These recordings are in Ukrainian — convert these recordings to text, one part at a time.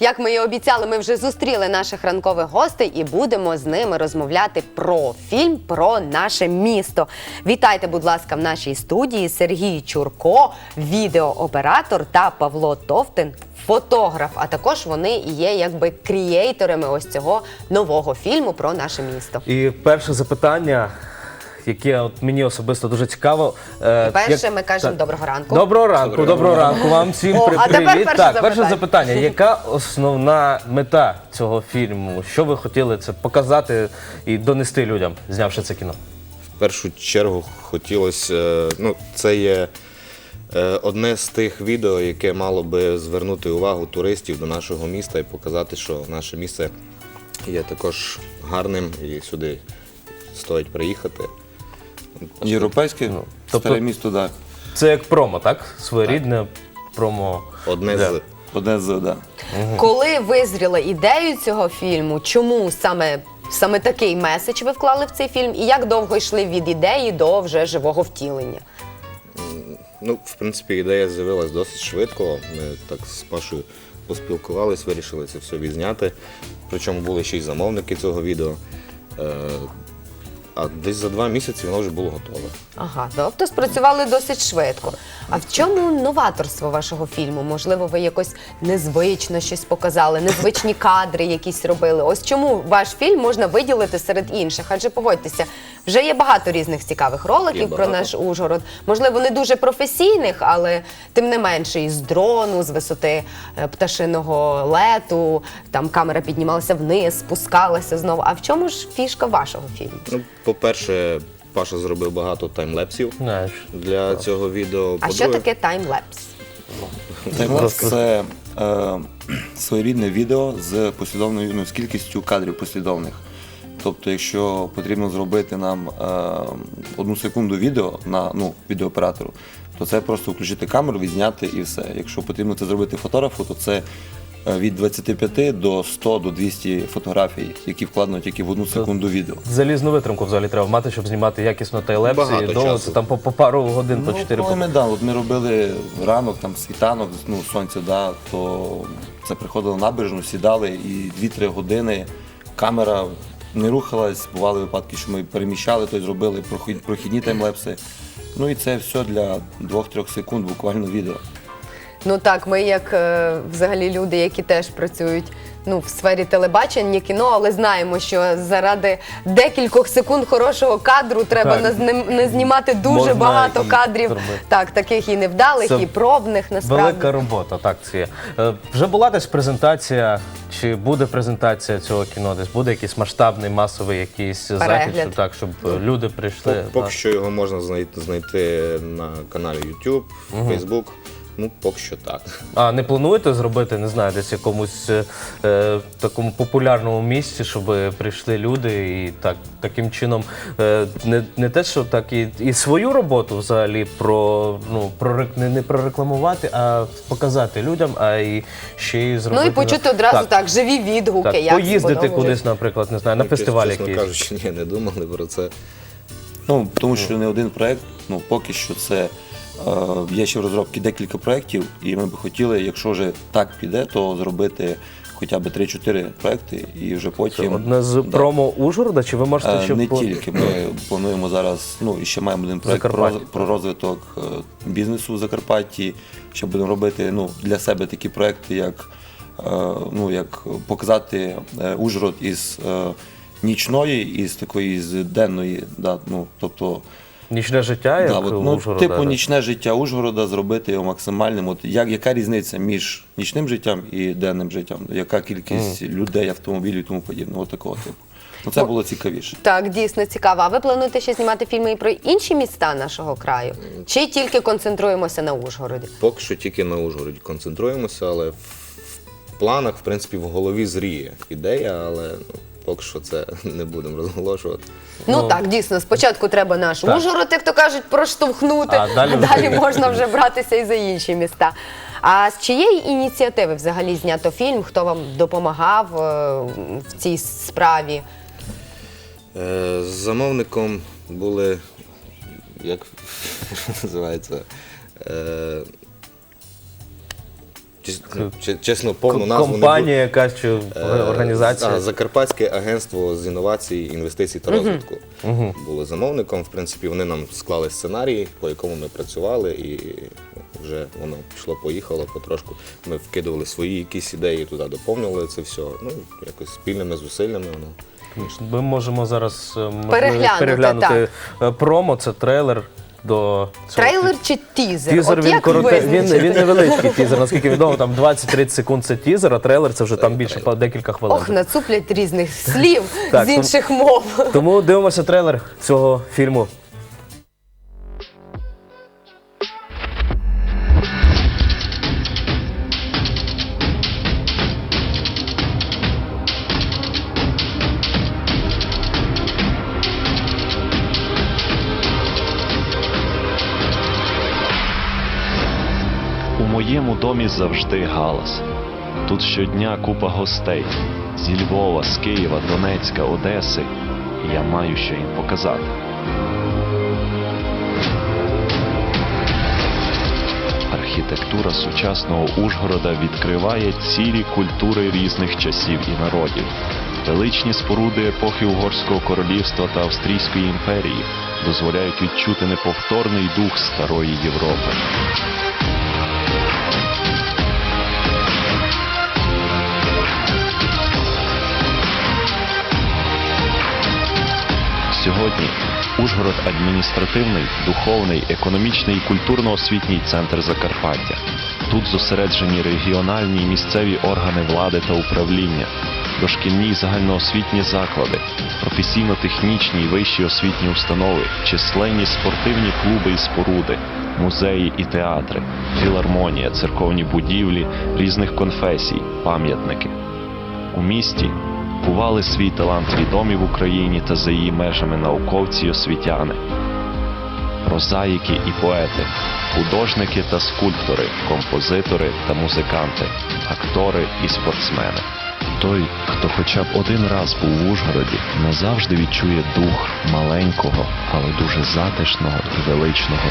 Як ми і обіцяли, ми вже зустріли наших ранкових гостей і будемо з ними розмовляти про фільм про наше місто. Вітайте, будь ласка, в нашій студії Сергій Чурко, відеооператор та Павло Товтин. Фотограф, а також вони є якби крієйторами ось цього нового фільму про наше місто. І перше запитання, яке от мені особисто дуже цікаво. е, Перше як- ми кажемо так. доброго ранку. Доброго ранку, доброго ранку вам всім. О, При- а тепер Привіт. перше Так, перше запитання. запитання. Яка основна мета цього фільму? Що ви хотіли це показати і донести людям, знявши це кіно? В першу чергу хотілося, е, ну, це є е, одне з тих відео, яке мало би звернути увагу туристів до нашого міста і показати, що наше місце є також гарним і сюди стоїть приїхати. Європейське тобто- старе місто, так. Це як промо, так? Своєрідне промо. Одне Да. з Одне з, да. Коли визріла ідею цього фільму, чому саме, саме такий меседж ви вклали в цей фільм, і як довго йшли від ідеї до вже живого втілення? Ну, в принципі, ідея з'явилась досить швидко. Ми так з Пашою поспілкувались, вирішили це все відзняти. Причому були ще й замовники цього відео. Е, А десь за два місяці воно вже було готове. Ага, тобто спрацювали досить швидко. А в чому новаторство вашого фільму? Можливо, ви якось незвично щось показали, незвичні кадри якісь робили. Ось чому ваш фільм можна виділити серед інших? Адже погодьтеся, вже є багато різних цікавих роликів про багато. наш Ужгород. Можливо, не дуже професійних, але тим не менше, із дрону, з висоти е, пташиного лету, там камера піднімалася вниз, спускалася знову. А в чому ж фішка вашого фільму? Ну, по-перше, Паша зробив багато таймлепсів Знаєш. для цього відео. А що По-друге, таке таймлепс? Таймлапс це е, своєрідне відео з послідовною ну, з кількістю кадрів послідовних. Тобто, якщо потрібно зробити нам е, одну секунду відео на ну, відеооператору, то це просто включити камеру, відзняти і все. Якщо потрібно це зробити фотографу, то це від 25 до 100 до 200 фотографій, які вкладено тільки в одну секунду відео. Залізну витримку взагалі треба мати, щоб знімати якісно тайлепси. І довго це там по, по пару годин, по Ну, чотири. коли ми, да, от ми робили ранок, там світанок, ну, сонце, да, то це приходило на набережну, сідали і 2-3 години камера не рухалась, бували випадки, що ми переміщали, тобто зробили прохідні таймлепси. Ну і це все для 2-3 секунд, буквально відео. Ну так, ми як е, взагалі люди, які теж працюють ну, в сфері телебачення, кіно, але знаємо, що заради декількох секунд хорошого кадру треба Так. не, зни- не знімати дуже Можна багато і кадрів, зробити. так, таких і невдалих, Це і пробних насправді. Велика робота, так це є. Е, Вже була десь презентація, чи буде презентація цього кіно? Десь буде якийсь масштабний, масовий якийсь захід, Перегляд. щоб, так, щоб е, люди прийшли. поки так. що його можна знайти, знайти на каналі YouTube, Facebook. Ну, поки що так. А не плануєте зробити, не знаю, десь якомусь е, е, такому популярному місці, щоб прийшли люди і так таким чином е, не, не те, що так і, і свою роботу взагалі про ну про не, не прорекламувати, а показати людям, а і ще й Ну зробити і почути одразу так, живі відгуки. Так, як поїздити кудись, наприклад, не знаю, на фестиваль Чесно якийсь. кажучи, ні, не думали про це. Ну, тому що не один проєкт, ну поки що це є ще в розробці декілька проєктів, і ми би хотіли, якщо вже так піде, то зробити хоча б 3-4 проєкти і вже потім. Одне з Да. промо Ужгорода, чи ви можете Е, ще Не по- тільки ми плануємо зараз. Ну і ще маємо один проект про, про розвиток е, бізнесу в Закарпатті. Ще будемо робити ну, для себе такі проекти, як, е, ну, як показати е, Ужгород із е, нічної, із такої з денної. Да, ну, тобто, нічне життя, як да, от, ну, Ужгорода? типу так? нічне життя Ужгорода зробити його максимальним. От як, яка різниця між нічним життям і денним життям? Яка кількість людей, автомобілів і тому подібне? От такого типу. Ну, це було цікавіше. Так, дійсно цікаво. А ви плануєте ще знімати фільми і про інші міста нашого краю? Чи тільки концентруємося на Ужгороді? Поки що тільки на Ужгороді концентруємося, але в, в планах, в принципі, в голові зріє ідея, але ну, поки що це не будемо розголошувати. Ну, так, дійсно, спочатку треба наш Так. Ужгород, як то кажуть, проштовхнути, А далі а вже- далі можна вже братися і за інші міста. А з чиєї ініціативи взагалі знято фільм? Хто вам допомагав е, в цій справі? Е, з замовником були, як називається, е, Чес- ну, чесно, повну назву не Компанія якась чи. Е, організація. а, Закарпатське агентство з інновацій, інвестицій та розвитку було замовником. В принципі, вони нам склали сценарій, по якому ми працювали, і вже воно пішло, поїхало потрошку. Ми вкидували свої якісь ідеї туди, доповнювали це все. Ну, якось спільними зусиллями воно. Ми можемо зараз е, Переглянути, переглянути е, промо, це трейлер до цього Трейлер чи тізер? Тізер От він як коротке, він, визначити? він невеличкий тізер, наскільки відомо, там 20-30 секунд це тізер, а трейлер це вже там більше по декілька хвилин. Ох, нацуплять різних слів Так, з тому- інших мов. Тому дивимося трейлер цього фільму. Моєму домі завжди галас. Тут щодня купа гостей зі Львова, з Києва, Донецька, Одеси. Я маю що їм показати. Архітектура сучасного Ужгорода відкриває цілі культури різних часів і народів. Величні споруди епохи Угорського королівства та Австрійської імперії дозволяють відчути неповторний дух старої Європи. Сьогодні Ужгород адміністративний, духовний, економічний і культурно-освітній центр Закарпаття. Тут зосереджені регіональні і місцеві органи влади та управління, дошкільні й загальноосвітні заклади, професійно-технічні й вищі освітні установи, численні спортивні клуби і споруди, музеї і театри, філармонія, церковні будівлі різних конфесій, пам'ятники. У місті бували свій талант відомі в Україні та за її межами науковці й освітяни, прозаїки і поети, художники та скульптори, композитори та музиканти, актори і спортсмени. Той, хто хоча б один раз був в Ужгороді, назавжди відчує дух маленького, але дуже затишного і величного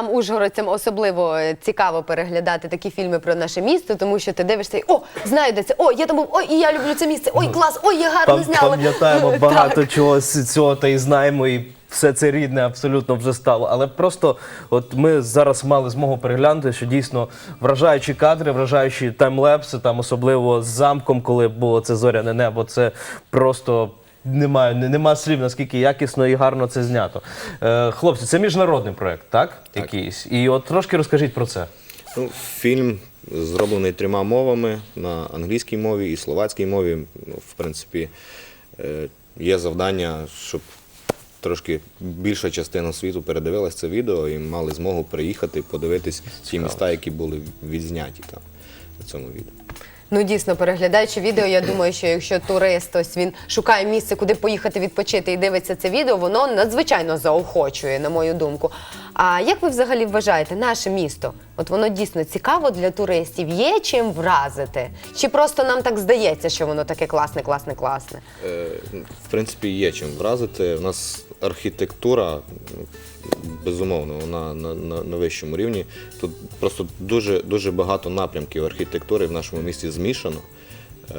Нам, ужгородцям, особливо е, цікаво переглядати такі фільми про наше місто, тому що ти дивишся і о, знаю, де це, о, я там був, ой, і я люблю це місце, ой, клас, ой, я гарно зняла. Пам'ятаємо багато чого з цього та й знаємо, і все це рідне абсолютно вже стало. Але просто от ми зараз мали змогу переглянути, що дійсно вражаючі кадри, вражаючі таймлепси, там особливо з замком, коли було це зоряне небо. Це просто. Немає, нема слів, наскільки якісно і гарно це знято. Е, хлопці, це міжнародний проект, так? Якийсь. І от трошки розкажіть про це. Ну, фільм зроблений трьома мовами на англійській мові і словацькій мові. Ну, в принципі, е, є завдання, щоб трошки більша частина світу передивилась це відео і мали змогу приїхати, подивитись ті міста, які були відзняті там на цьому відео. Ну дійсно, переглядаючи відео, я думаю, що якщо турист ось він шукає місце, куди поїхати відпочити і дивиться це відео, воно надзвичайно заохочує, на мою думку. А як ви взагалі вважаєте, наше місто? От воно дійсно цікаво для туристів, є чим вразити? Чи просто нам так здається, що воно таке класне, класне, класне? Е, В принципі, є чим вразити. У нас архітектура, ну, безумовно, вона на, на, на вищому рівні. Тут просто дуже, дуже багато напрямків архітектури в нашому місті змішано. Е,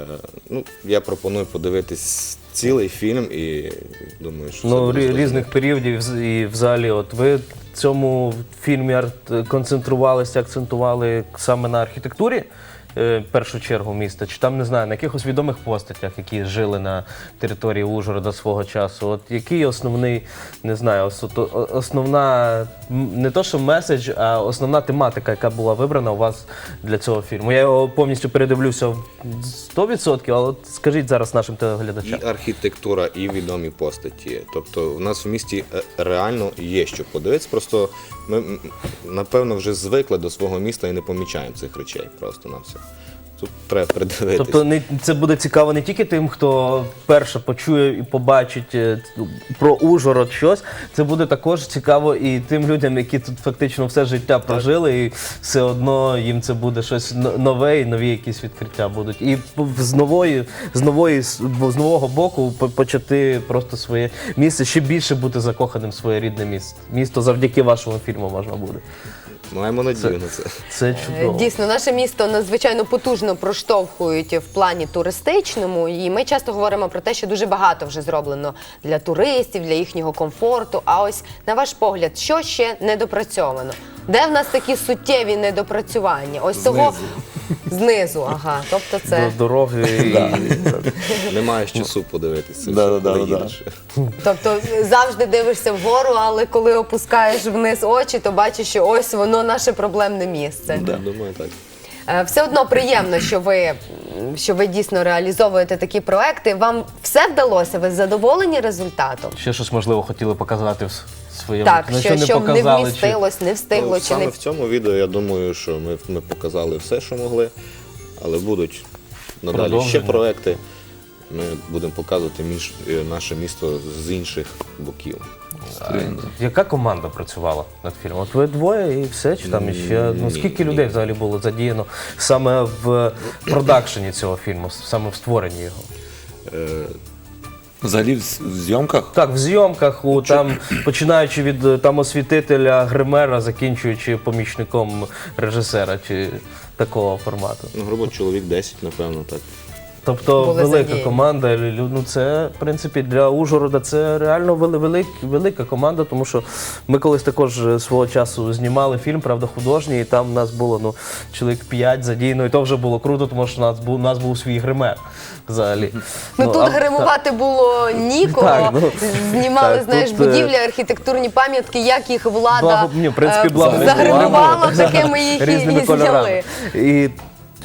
Ну, я пропоную подивитись цілий фільм і думаю, що це Ну, буде рі- зрозуміло. різних періодів з- і взагалі, от ви в цьому фільмі концентрувалися, акцентували саме на архітектурі. Е, першу чергу міста, чи там не знаю, на якихось відомих постатях, які жили на території Ужгорода свого часу. От який основний, не знаю, ос- основна не то, що меседж, а основна тематика, яка була вибрана у вас для цього фільму. Я його повністю передивлюся в 100%, але скажіть зараз нашим телеглядачам. І архітектура, і відомі постаті. Тобто в нас в місті е, реально є що подивитися. Просто ми напевно вже звикли до свого міста і не помічаємо цих речей просто на все. Тут треба придивитися. Тобто не, це буде цікаво не тільки тим, хто вперше почує і побачить е, про Ужгород щось. Це буде також цікаво і тим людям, які тут фактично все життя прожили, і все одно їм це буде щось но- нове і нові якісь відкриття будуть. І п- з нової, з нової с- бо з нового боку по- почати просто своє місце ще більше бути закоханим в своє рідне місто. Місто завдяки вашому фільму можна буде. Маємо надію на це. Це Е, чудово. Дійсно, наше місто надзвичайно потужно проштовхують в плані туристичному, і ми часто говоримо про те, що дуже багато вже зроблено для туристів, для їхнього комфорту. А ось на ваш погляд, що ще недопрацьовано? Де в нас такі суттєві недопрацювання? Ось того знизу, ага. Тобто До це дороги і Немає ж часу подивитися. Це Да, да, коли да, да. їдеш. Тобто завжди дивишся вгору, але коли опускаєш вниз очі, то бачиш, що ось воно наше проблемне місце. Думаю, так. Е, Все одно приємно, що ви, що ви дійсно реалізовуєте такі проекти. Вам все вдалося? Ви задоволені результатом? ще щось можливо хотіли показати в своєму Так, на що, не що не показали, чи- вмістилось, не встигло, Ну, чи саме не в цьому відео я думаю, що ми, ми показали все, що могли, але будуть надалі ще проекти. Ми будемо показувати між, е, наше місто з інших боків. Яка команда працювала над фільмом? От ви двоє і все, чи там іще ну скільки людей взагалі було задіяно саме в продакшені цього фільму, саме в створенні його? Е, Взагалі в зйомках Так, в зйомках, у там починаючи від е, там освітителя гримера, закінчуючи помічником режисера чи такого формату. ну, грубо чоловік 10, напевно, так. Тобто Були велика задіяні. команда. Ну це в принципі для Ужгорода це реально велик, велика команда, тому що ми колись також е, свого часу знімали фільм, правда, художній, і там в нас було ну чоловік 5 задіяно, і то вже було круто, тому що у нас був у нас був свій гример взагалі. Ну, тут а- гримувати було нікого. Так, ну, Знімали, так, знаєш, тут, е, будівлі, архітектурні пам'ятки, як їх влада Благо, ні, в принципі, е, благо загримувала, таке ми їх і, і зняли. І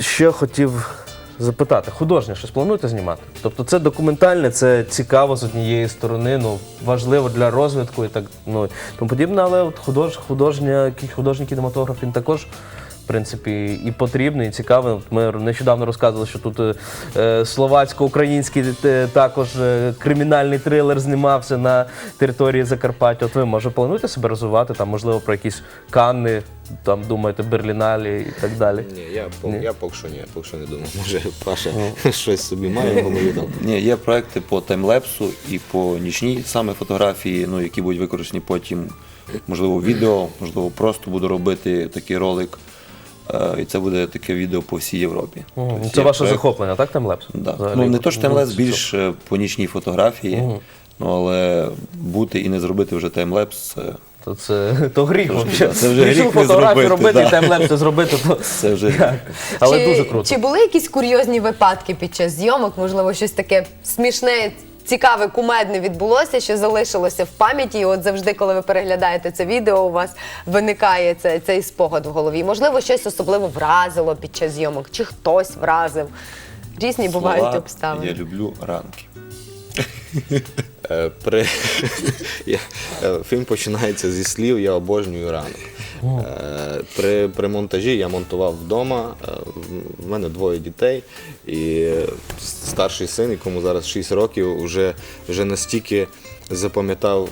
ще хотів запитати, художнє щось плануєте знімати? Тобто це документальне, це цікаво з однієї сторони, ну важливо для розвитку і так ну тому подібне, але от худож, художня, художній кінематограф він також. В принципі, і потрібний, і цікавий. Ми нещодавно розказували, що тут е, е, словацько-український е, також е, кримінальний трилер знімався на території Закарпаття. От ви може плануєте себе розвивати там, можливо, про якісь Канни, там думаєте, Берліналі і так далі. Ні, я, по- Ні. я поки що ні, поки що не думаю. Може, Паша щось собі має в голові там. ні, є проекти по таймлепсу і по нічній саме фотографії, ну які будуть використані потім, можливо, відео, можливо, просто буду робити такий ролик. Е, І це буде таке відео по всій Європі. Мгм. Тобто Це ваше проект- захоплення, так, таймлепс? Да. Ну не то, що таймлепс, Ну, більш е, по нічній фотографії. Ну але бути і не зробити вже таймлепс, це, То це то гріх. вообще. це вже гріх фотографію робити, да. таймлепси зробити, то це вже як? Але чи, дуже круто. Чи були якісь курйозні випадки під час зйомок? Можливо, щось таке смішне, цікаве, кумедне відбулося, що залишилося в пам'яті. І от завжди, коли ви переглядаєте це відео, у вас виникає це, цей спогад в голові. Можливо, щось особливо вразило під час зйомок, чи хтось вразив. Різні бувають обставини. Я люблю ранки. Е, При... е, Фільм починається зі слів Я обожнюю ранок. Е, При, при монтажі я монтував вдома. е, В мене двоє дітей, і старший син, якому зараз 6 років, вже, вже настільки запам'ятав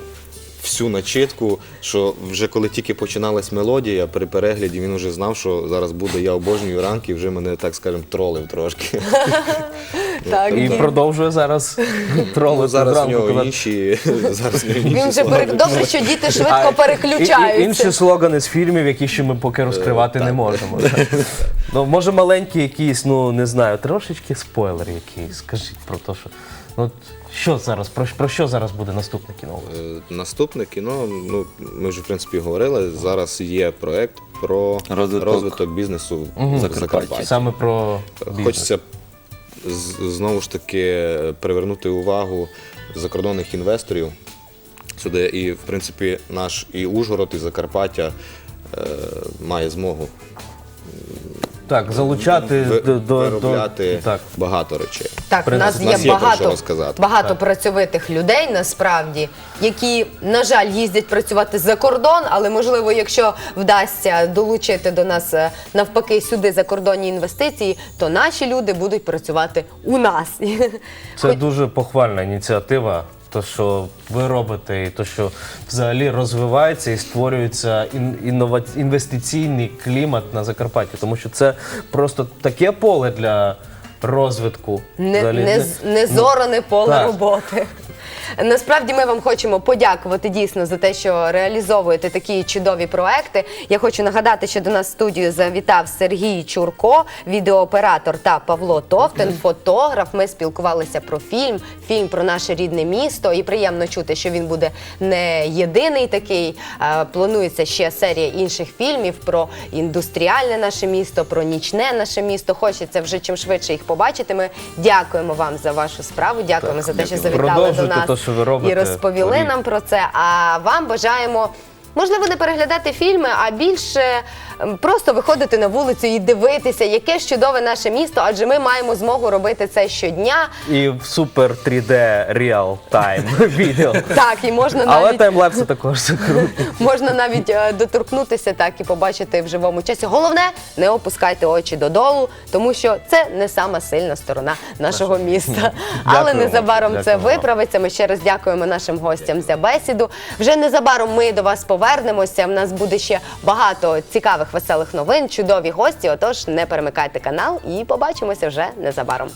всю начитку, що вже коли тільки починалась мелодія, при перегляді він вже знав, що зараз буде я обожнюю ранки, і вже мене, так скажемо, тролив трошки. Так, І він- продовжує зараз тролити Ну, зараз зранку, нього коли- інші. Зараз у нього інші Він вже слова. пере... добре, що діти А, швидко і- і- Інші слогани з фільмів, які ще ми поки розкривати не можемо. Ну, може, маленький якийсь, ну не знаю, трошечки спойлер якийсь. Скажіть про те, що. Ну, от що зараз, про, про що зараз буде наступне кіно? Е, Наступне кіно, ну ми вже в принципі говорили. Зараз є проект про Розвиток. розвиток, бізнесу в Закарпатті. Саме про бізнес. Хочеться знову ж таки привернути увагу закордонних інвесторів сюди. І, в принципі, наш і Ужгород, і Закарпаття е, має змогу Так, залучати ви- до, до, виробляти до так. багато речей. Так, у Принцип, нас у є нас є про що багато, розказати. багато працьовитих людей насправді, які, на жаль, їздять працювати за кордон, але можливо, якщо вдасться долучити до нас е, навпаки сюди закордонні інвестиції, то наші люди будуть працювати у нас. Це дуже похвальна ініціатива. То, що ви робите, і то, що взагалі розвивається і створюється ін, інова, інвестиційний клімат на Закарпатті, тому що це просто таке поле для розвитку. Не, Взагалі, не, з- не зоране поле так. роботи. Насправді ми вам хочемо подякувати дійсно за те, що реалізовуєте такі чудові проекти. Я хочу нагадати, що до нас в студію завітав Сергій Чурко, відеооператор та Павло Товтин, фотограф. Ми спілкувалися про фільм, фільм про наше рідне місто. І приємно чути, що він буде не єдиний такий. Планується ще серія інших фільмів про індустріальне наше місто, про нічне наше місто. Хочеться вже чим швидше їх побачити. Ми дякуємо вам за вашу справу. Дякуємо за те, що завітали до нас то, що і розповіли нам про це. А вам бажаємо. Можливо, не переглядати фільми, а більше ем, просто виходити на вулицю і дивитися, яке ж чудове наше місто, адже ми маємо змогу робити це щодня. І в супер 3D real time відео. Так, і можна Але навіть таймлапси також це круто. можна навіть е, доторкнутися так і побачити в живому часі. Головне, не опускайте очі додолу, тому що це не сама сильна сторона нашого міста. Але незабаром це виправиться. Ми ще раз дякуємо нашим гостям за бесіду. Вже незабаром ми до вас повернемося. В нас буде ще багато цікавих веселих новин, чудові гості. Отож, не перемикайте канал і побачимося вже незабаром.